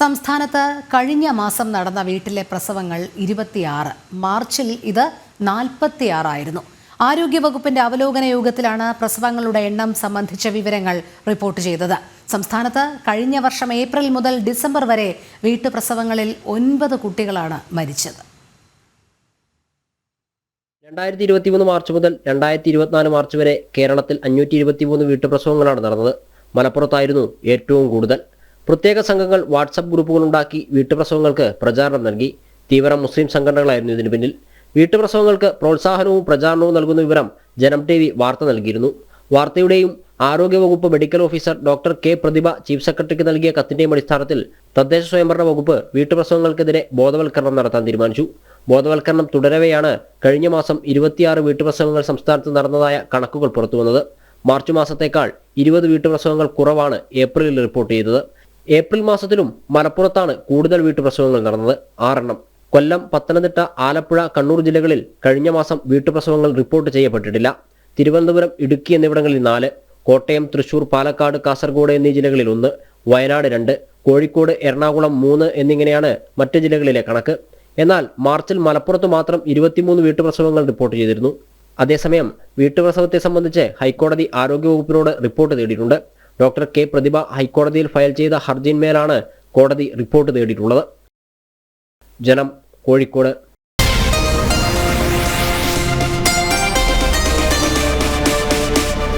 സംസ്ഥാനത്ത് കഴിഞ്ഞ മാസം നടന്ന വീട്ടിലെ പ്രസവങ്ങൾ ഇരുപത്തിയാറ്. മാർച്ചിൽ ഇത് നാൽപ്പത്തിയാറായിരുന്നു. ആരോഗ്യവകുപ്പിന്റെ അവലോകന യോഗത്തിലാണ് പ്രസവങ്ങളുടെ എണ്ണം സംബന്ധിച്ച വിവരങ്ങൾ റിപ്പോർട്ട് ചെയ്തത്. സംസ്ഥാനത്ത് കഴിഞ്ഞ വർഷം ഏപ്രിൽ മുതൽ ഡിസംബർ വരെ വീട്ടുപ്രസവങ്ങളിൽ ഒൻപത് കുട്ടികളാണ് മരിച്ചത്. രണ്ടായിരത്തി ഇരുപത്തിമൂന്ന് മാർച്ച് മുതൽ രണ്ടായിരത്തി ഇരുപത്തിനാല് മാർച്ച് വരെ കേരളത്തിൽ അഞ്ഞൂറ്റി ഇരുപത്തിമൂന്ന് വീട്ടുപ്രസവങ്ങളാണ് നടന്നത്. മലപ്പുറത്തായിരുന്നു ഏറ്റവും കൂടുതൽ. പ്രത്യേക സംഘങ്ങൾ വാട്സപ്പ് ഗ്രൂപ്പുകളുണ്ടാക്കി വീട്ടുപ്രസവങ്ങൾക്ക് പ്രചാരണം നൽകി. തീവ്ര മുസ്ലിം സംഘടനകളായിരുന്നു ഇതിന് പിന്നിൽ. വീട്ടുപ്രസവങ്ങൾക്ക് പ്രോത്സാഹനവും പ്രചാരണവും നൽകുന്ന വിവരം ജനം ടി വി വാർത്ത നൽകിയിരുന്നു. വാർത്തയുടെയും ആരോഗ്യവകുപ്പ് medical officer doctor K Prathibha chief സെക്രട്ടറിക്ക് നൽകിയ കത്തിന്റെയും അടിസ്ഥാനത്തിൽ തദ്ദേശ സ്വയംഭരണ വകുപ്പ് വീട്ടുപ്രസവങ്ങൾക്കെതിരെ ബോധവൽക്കരണം നടത്താൻ തീരുമാനിച്ചു. ബോധവൽക്കരണം തുടരവെയാണ് കഴിഞ്ഞ മാസം ഇരുപത്തിയാറ് വീട്ടുപ്രസവങ്ങൾ സംസ്ഥാനത്ത് നടന്നതായ കണക്കുകൾ പുറത്തുവന്നത്. മാർച്ച് മാസത്തേക്കാൾ ഇരുപത് വീട്ടുപ്രസവങ്ങൾ കുറവാണ് ഏപ്രിലിൽ റിപ്പോർട്ട് ചെയ്തത്. ഏപ്രിൽ മാസത്തിലും മലപ്പുറത്താണ് കൂടുതൽ വീട്ടുപ്രസവങ്ങൾ നടന്നത്. ആറെണ്ണം. കൊല്ലം പത്തനംതിട്ട ആലപ്പുഴ കണ്ണൂർ ജില്ലകളിൽ കഴിഞ്ഞ മാസം വീട്ടുപ്രസവങ്ങൾ റിപ്പോർട്ട് ചെയ്യപ്പെട്ടിട്ടില്ല. തിരുവനന്തപുരം ഇടുക്കി എന്നിവിടങ്ങളിൽ നാല്. കോട്ടയം തൃശൂർ പാലക്കാട് കാസർഗോഡ് എന്നീ ജില്ലകളിൽ ഒന്ന്. വയനാട് രണ്ട്. കോഴിക്കോട് എറണാകുളം മൂന്ന് എന്നിങ്ങനെയാണ് മറ്റ് ജില്ലകളിലെ കണക്ക്. എന്നാൽ മാർച്ചിൽ മലപ്പുറത്ത് മാത്രം ഇരുപത്തിമൂന്ന് വീട്ടുപ്രസവങ്ങൾ റിപ്പോർട്ട് ചെയ്തിരുന്നു. അതേസമയം വീട്ടുപ്രസവത്തെ സംബന്ധിച്ച് ഹൈക്കോടതി ആരോഗ്യവകുപ്പിനോട് റിപ്പോർട്ട് തേടിയിട്ടുണ്ട്. ഡോക്ടർ കെ പ്രതിഭ ഹൈക്കോടതിയിൽ ഫയൽ ചെയ്ത ഹർജിന്മേലാണ് കോടതി റിപ്പോർട്ട് തേടിയിട്ടുള്ളത്. ജനം കോഴിക്കോട്.